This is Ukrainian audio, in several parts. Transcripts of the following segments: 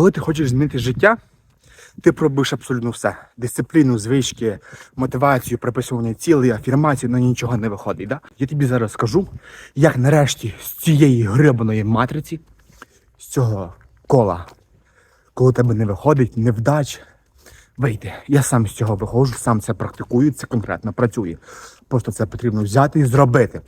Коли ти хочеш змінити життя, ти пробуєш абсолютно все. Дисципліну, звички, мотивацію, приписування цілей, афірмації, але нічого не виходить. Да? Я тобі зараз скажу, як нарешті з цієї гребаної матриці, з цього кола, коли тебе не виходить, невдач, вийти. Я сам з цього виходжу, сам це практикую, це конкретно працює. Просто це потрібно взяти і зробити.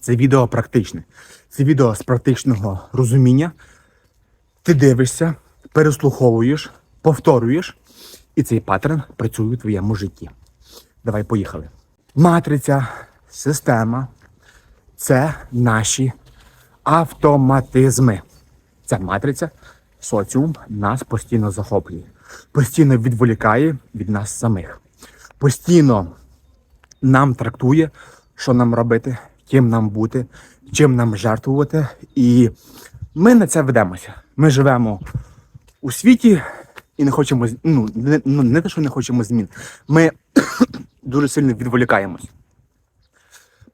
Це відео практичне. Це відео з практичного розуміння. Ти дивишся, переслуховуєш, повторюєш, і цей паттерн працює у твоєму житті. Давай поїхали. Матриця, система це наші автоматизми. Ця матриця, соціум нас постійно захоплює, постійно відволікає від нас самих, постійно нам трактує, що нам робити, ким нам бути, чим нам жертвувати. І ми на це ведемося. Ми живемо у світі і не хочемо ну, не, ну, не те, що не хочемо змін. Ми дуже сильно відволікаємось.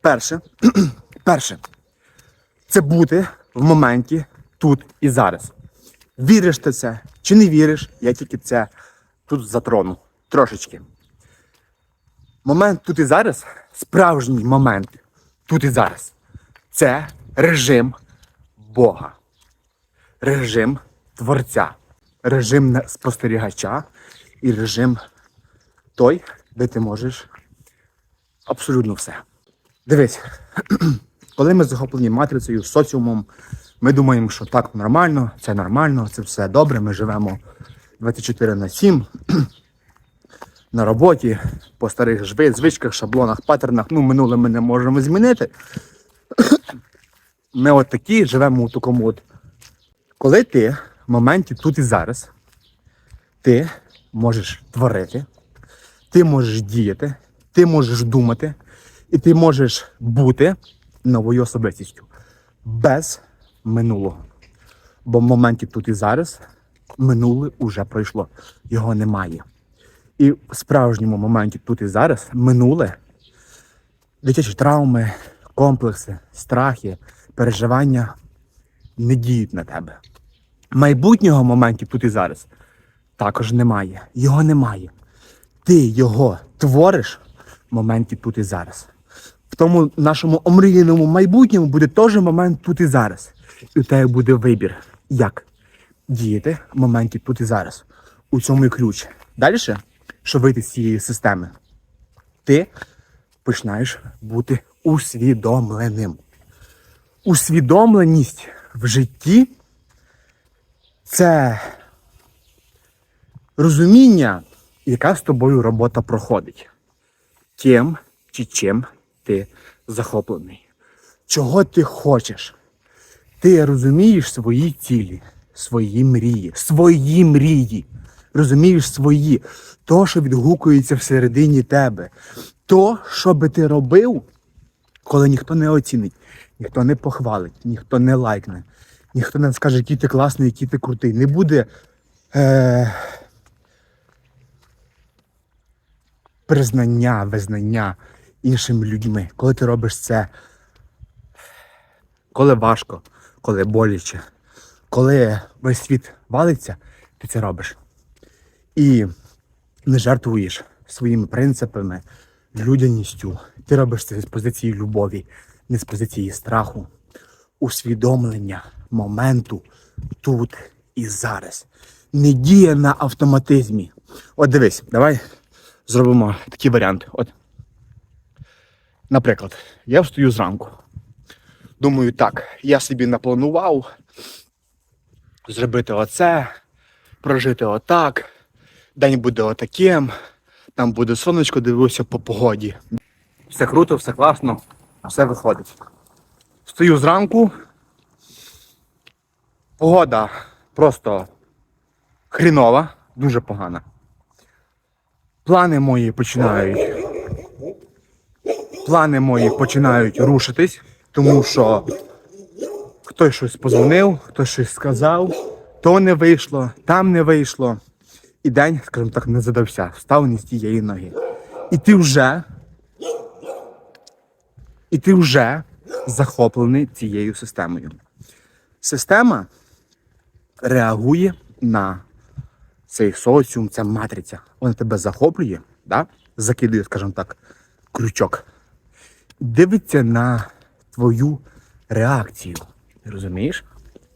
Перше, перше, це бути в моменті тут і зараз. Віриш ти це чи не віриш, я тільки це тут затрону трошечки. Момент тут і зараз, справжній момент тут і зараз. Це режим Бога, режим Творця, режим спостерігача і режим той, де ти можеш абсолютно все. Дивись, коли ми захоплені матрицею, соціумом, ми думаємо, що так нормально, це нормально, це все добре, ми живемо 24 на 7 на роботі, по старих звичках, шаблонах, паттернах. Ну, минуле ми не можемо змінити. Ми от такі живемо у такому от. Коли ти моменті тут і зараз, ти можеш творити, ти можеш діяти, ти можеш думати, і ти можеш бути новою особистістю без минулого. Бо в моменті тут і зараз минуле уже пройшло, його немає. І в справжньому моменті тут і зараз минуле дитячі травми, комплекси, страхи, переживання не діють на тебе. Майбутнього моменті тут і зараз також немає. Його немає. Ти його твориш в моменті тут і зараз. В тому нашому омріяному майбутньому буде теж момент тут і зараз. І у тебе буде вибір, як діяти в моменті тут і зараз. У цьому і ключ. Далі, щоб вийти з цієї системи, ти починаєш бути усвідомленим. Усвідомленість в житті це розуміння, яка з тобою робота проходить. Тим чи чим ти захоплений. Чого ти хочеш? Ти розумієш свої цілі, свої мрії, свої мрії. Розумієш свої, то, що відгукується всередині тебе. То, що би ти робив, коли ніхто не оцінить, ніхто не похвалить, ніхто не лайкне, ніхто не скаже, який ти класний, який ти крутий. Не буде е, признання, визнання іншими людьми. Коли ти робиш це, коли важко, коли боляче, коли весь світ валиться, ти це робиш. І не жертвуєш своїми принципами, людяністю. Ти робиш це з позиції любові, не з позиції страху, усвідомлення моменту тут і зараз. Не діє на автоматизмі. От дивись, давай зробимо такий варіант. От. Наприклад, я встаю зранку. Думаю, так, я собі напланував зробити оце, прожити отак, день буде отаким, там буде сонечко, дивлюся по погоді. Все круто, все класно, все виходить. Стою зранку. Погода просто хрінова, дуже погана. Плани мої починають. Плани мої починають рушитись, тому що хтось щось позвонив, хтось щось сказав, то не вийшло, там не вийшло. І день, скажімо так, не задався, встав не з тієї ноги. І ти вже, і ти вже захоплений цією системою. Система реагує на цей соціум, ця матриця. Вона тебе захоплює, да? закидує, скажімо так, крючок. Дивиться на твою реакцію. Розумієш?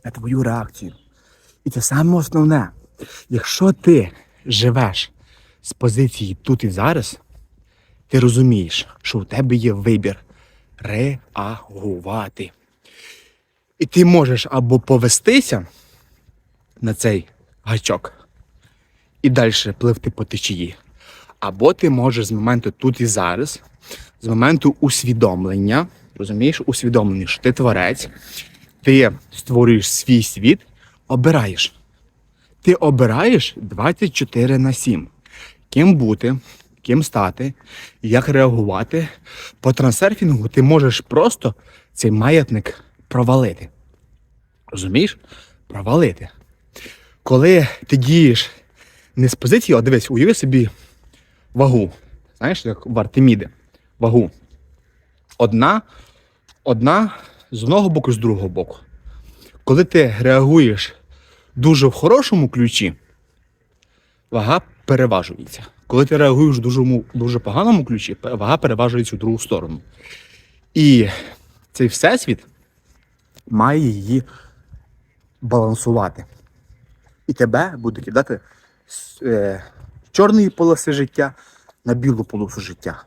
На твою реакцію. І це саме основне. Якщо ти живеш з позиції тут і зараз, ти розумієш, що у тебе є вибір реагувати. І ти можеш або повестися на цей гачок і далі пливти по течії. Або ти можеш з моменту тут і зараз, з моменту усвідомлення, розумієш, усвідомлення, що ти творець, ти створюєш свій світ, обираєш. Ти обираєш 24 на 7. Ким бути, ким стати, як реагувати. По трансерфінгу ти можеш просто цей маятник провалити. Розумієш? Провалити. Коли ти дієш не з позиції, а дивись, уяви собі вагу. Знаєш, як в Артеміди. Вагу. Одна, одна з одного боку, з другого боку. Коли ти реагуєш дуже в хорошому ключі, вага переважується. Коли ти реагуєш в дуже, дуже поганому ключі, вага переважується в другу сторону. І цей всесвіт має її балансувати. І тебе буде кидати з е, чорної полоси життя на білу полосу життя.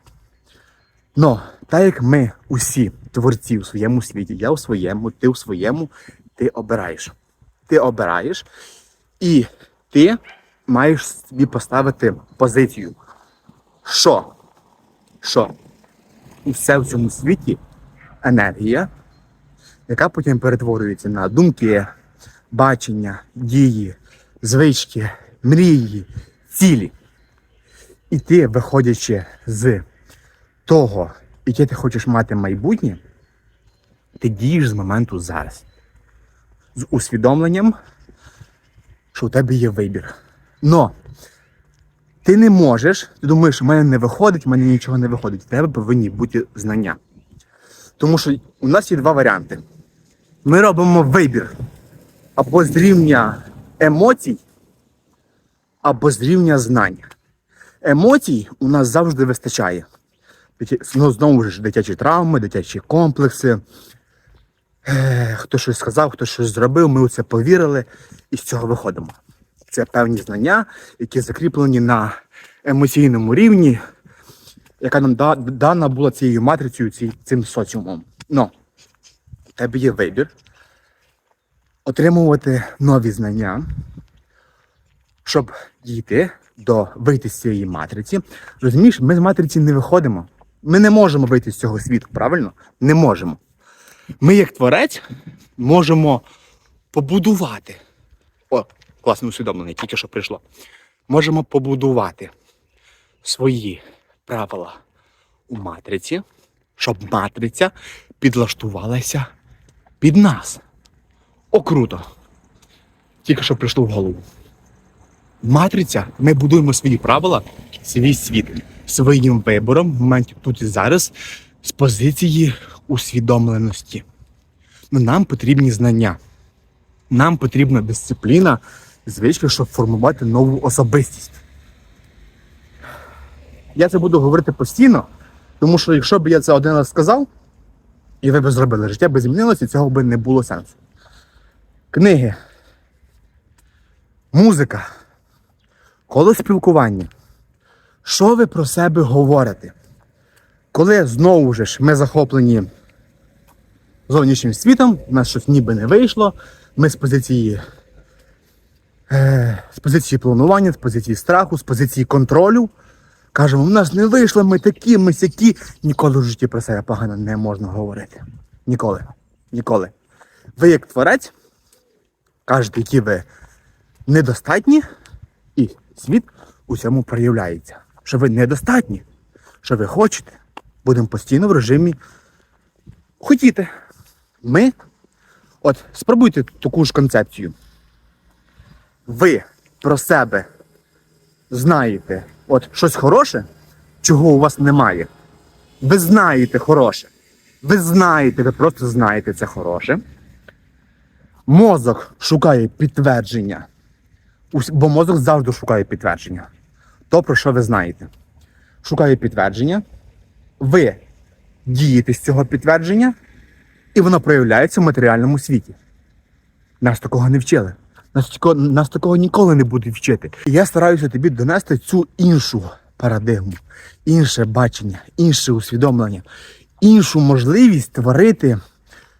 Но так як ми усі творці у своєму світі, я у своєму, ти у своєму, ти обираєш. Ти обираєш, і ти маєш собі поставити позицію. Що? Що? Усе в цьому світі енергія, яка потім перетворюється на думки, бачення, дії, звички, мрії, цілі. І ти, виходячи з того, яке ти хочеш мати майбутнє, ти дієш з моменту зараз. З усвідомленням, що у тебе є вибір. Но ти не можеш, ти думаєш, в мене не виходить, в мене нічого не виходить. В тебе повинні бути знання. Тому що у нас є два варіанти. Ми робимо вибір або з рівня емоцій, або з рівня знань. Емоцій у нас завжди вистачає. Ну, знову ж дитячі травми, дитячі комплекси. Хто щось сказав, хто щось зробив, ми у це повірили і з цього виходимо. Це певні знання, які закріплені на емоційному рівні, яка нам да- дана була цією матрицею, цим соціумом. Но у тебе є вибір отримувати нові знання, щоб дійти до вийти з цієї матриці. Розумієш, ми з матриці не виходимо. Ми не можемо вийти з цього світу, правильно? Не можемо. Ми, як творець, можемо побудувати. О, класне усвідомлення, тільки що прийшло. Можемо побудувати свої правила у матриці, щоб матриця підлаштувалася під нас. О, круто! Тільки що прийшло в голову. Матриця, ми будуємо свої правила, свій світ своїм вибором в моменті тут і зараз з позиції усвідомленості. Нам потрібні знання. Нам потрібна дисципліна, звичка, щоб формувати нову особистість. Я це буду говорити постійно, тому що якщо б я це один раз сказав, і ви б зробили, життя би змінилося, і цього б не було сенсу. Книги, музика, коло спілкування. Що ви про себе говорите? Коли знову ж ми захоплені зовнішнім світом, у нас щось ніби не вийшло, ми з позиції, з позиції планування, з позиції страху, з позиції контролю. Кажемо, у нас не вийшло, ми такі, ми сякі. Ніколи в житті про себе погано не можна говорити. Ніколи. Ніколи. Ви як творець, кажете, які ви недостатні, і світ у цьому проявляється. Що ви недостатні, що ви хочете. Будемо постійно в режимі хотіти. Ми, от спробуйте таку ж концепцію. Ви про себе знаєте от щось хороше, чого у вас немає. Ви знаєте хороше. Ви знаєте, ви просто знаєте це хороше. Мозок шукає підтвердження Бо мозок завжди шукає підтвердження. То, про що ви знаєте. Шукає підтвердження, ви дієте з цього підтвердження, і воно проявляється в матеріальному світі. Нас такого не вчили. Нас такого, нас такого ніколи не будуть вчити. Я стараюся тобі донести цю іншу парадигму, інше бачення, інше усвідомлення, іншу можливість творити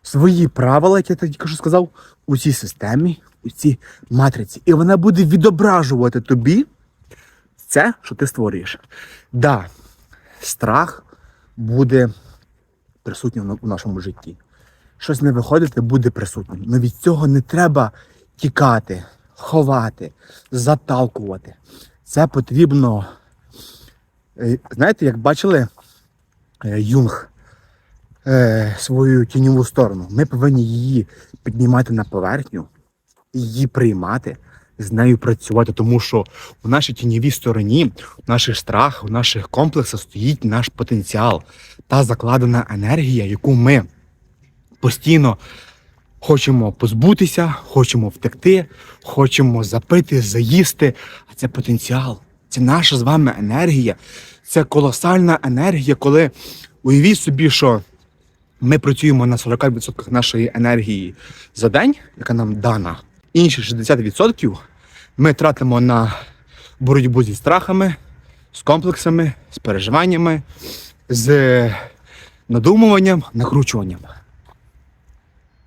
свої правила, як я тільки що сказав, у цій системі, у цій матриці. І вона буде відображувати тобі це, що ти створюєш. Да, страх буде присутнім у нашому житті. Щось не виходити, буде присутнім. Але від цього не треба тікати, ховати, заталкувати. Це потрібно. е, Знаєте, як бачили е, Юнг е, свою тіньову сторону, ми повинні її піднімати на поверхню, її приймати, з нею працювати, тому що у нашій тіньовій стороні, у наших страхах, у наших комплексах стоїть наш потенціал, та закладена енергія, яку ми постійно хочемо позбутися, хочемо втекти, хочемо запити, заїсти. А це потенціал, це наша з вами енергія, це колосальна енергія, коли уявіть собі, що ми працюємо на 40% нашої енергії за день, яка нам дана. Інші 60% ми тратимо на боротьбу зі страхами, з комплексами, з переживаннями, з надумуванням, накручуванням.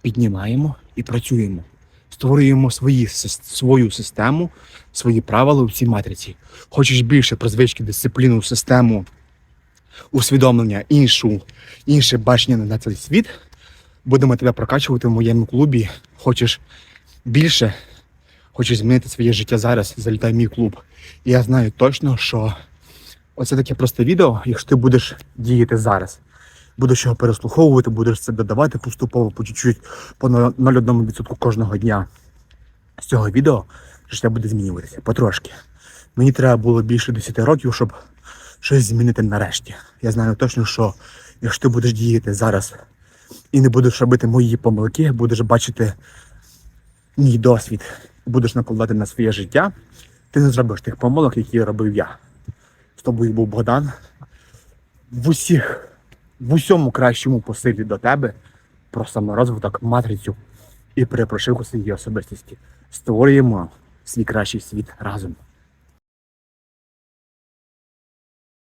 Піднімаємо і працюємо. Створюємо свої, свою систему, свої правила у цій матриці. Хочеш більше про звички, дисципліну, систему, усвідомлення, іншу, інше бачення на цей світ. Будемо тебе прокачувати в моєму клубі. Хочеш більше, хочеш змінити своє життя зараз, залітай в мій клуб. І я знаю точно, що оце таке просте відео, якщо ти будеш діяти зараз. Будеш його переслуховувати, будеш це додавати поступово, по чуть-чуть, по 0,1% кожного дня з цього відео життя буде змінюватися потрошки. Мені треба було більше 10 років, щоб щось змінити нарешті. Я знаю точно, що якщо ти будеш діяти зараз і не будеш робити мої помилки, будеш бачити мій досвід, будеш накладати на своє життя, ти не зробиш тих помилок, які робив я. З тобою був Богдан. В усіх, в усьому кращому посилі до тебе про саморозвиток, матрицю і перепрошивку своєї особистості. Створюємо свій кращий світ разом.